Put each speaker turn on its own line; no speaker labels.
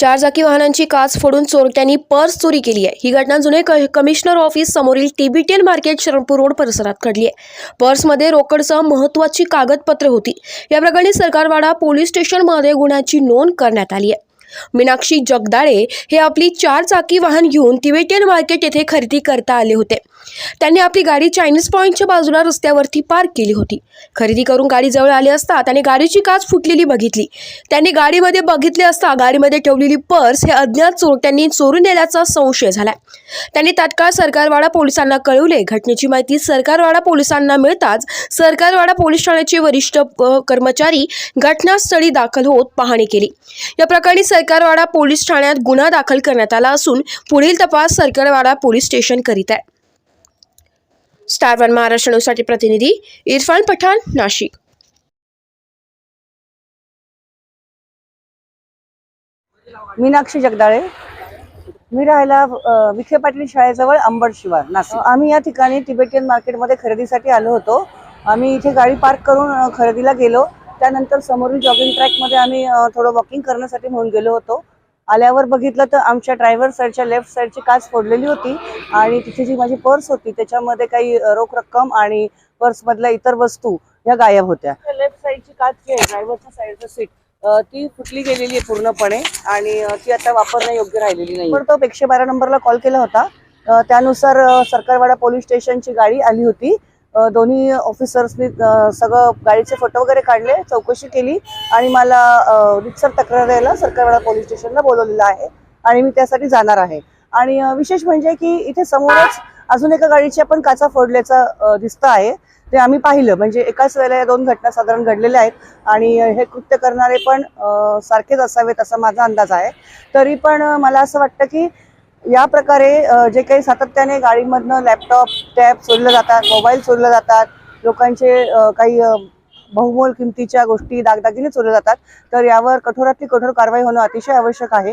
चारचाकी वाहनांची काच फोडून चोरट्यांनी पर्स चोरी केली आहे. ही घटना जुने क- कमिशनर ऑफिस समोरील टीबीटीएल मार्केट शरणपूर रोड परिसरात घडली आहे. पर्समध्ये रोकडसह महत्वाची कागदपत्रे होती. या प्रकरणी सरकारवाडा पोलीस स्टेशनमध्ये गुन्ह्याची नोंद करण्यात आली आहे. मीनाक्षी जगदाळे हे आपली चार चाकी वाहन घेऊन तिबेटियन मार्केट येथे खरेदी करता आले होते. त्यांनी आपली गाडी चायनीज पॉईंटच्या बाजूला रस्त्यावरती पार्क केली होती. खरेदी करून गाडी जवळ आली असता त्याने गाडीची काच फुटलेली बघितली. त्यांनी गाडीमध्ये बघितले असता गाडीमध्ये ठेवलेली पर्स हे अज्ञात चोरट्यांनी चोरून नेल्याचा संशय झालाय. त्यांनी तात्काळ सरकारवाडा पोलिसांना कळवले. घटनेची माहिती सरकारवाडा पोलिसांना मिळताच सरकारवाडा पोलीस ठाण्याचे वरिष्ठ कर्मचारी घटनास्थळी दाखल होत पाहणी केली. या प्रकरणी सरकारवाडा पोलीस ठाण्यात गुन्हा दाखल करण्यात आला असून पुढील तपास सरकारवाडा पोलीस स्टेशन करीत आहे. स्टार वन महाराष्ट्र न्यूजसाठी प्रतिनिधी इरफान पठाण नाशिक.
मीनाक्षी जगदाळे. मी राहायला विखे पाटील शाळेजवळ अंबड शिवार नाशिक. आम्ही या ठिकाणी तिबेटियन मार्केटमध्ये खरेदीसाठी आलो होतो. आम्ही इथे गाडी पार्क करून खरेदीला गेलो. त्यानंतर समोरील जॉगिंग ट्रॅकमध्ये आम्ही थोडं वॉकिंग करण्यासाठी म्हणून गेलो होतो. आल्यावर बघितलं तर आमच्या ड्रायव्हर साईडच्या लेफ्ट साईडची काच फोडलेली होती. आणि तिथे जी माझी पर्स होती त्याच्यामध्ये काही रोख रक्कम आणि पर्समधल्या इतर वस्तू या गायब होत्या. लेफ्ट साईडची काच जी आहे ड्रायव्हरच्या साईडचं सीट ती फुटली गेलेली आहे पूर्णपणे आणि ती आता वापरण्या योग्य राहिलेली नाही पण तो एकशे बारा नंबरला कॉल केला होता. त्यानुसार सरकारवाडा पोलीस स्टेशनची गाडी आली होती. दोन्ही ऑफिसर्सनी सगळं गाडीचे फोटो वगैरे काढले चौकशी केली आणि मला रितसर तक्रार द्यायला सरकारवाडा पोलीस स्टेशनला बोलवलेलं आहे आणि मी त्यासाठी जाणार आहे. आणि विशेष म्हणजे की इथे समोरच अजून एका गाडीची आपण काचा फोडल्याचं दिसतं आहे. ते आम्ही पाहिलं. म्हणजे एकाच वेळेला या दोन घटना साधारण घडलेल्या आहेत आणि हे कृत्य करणारे पण सारखेच असावेत असा माझा अंदाज आहे. तरी पण मला असं वाटतं की या प्रकारे जे काही सातत्याने गाडीमधनं लॅपटॉप टॅब चोरले जातात मोबाईल चोरले जातात लोकांचे काही बहुमोल किमतीच्या गोष्टी दागदागिने चोरले जातात तर यावर कठोरातली कठोर कारवाई होणं अतिशय आवश्यक आहे.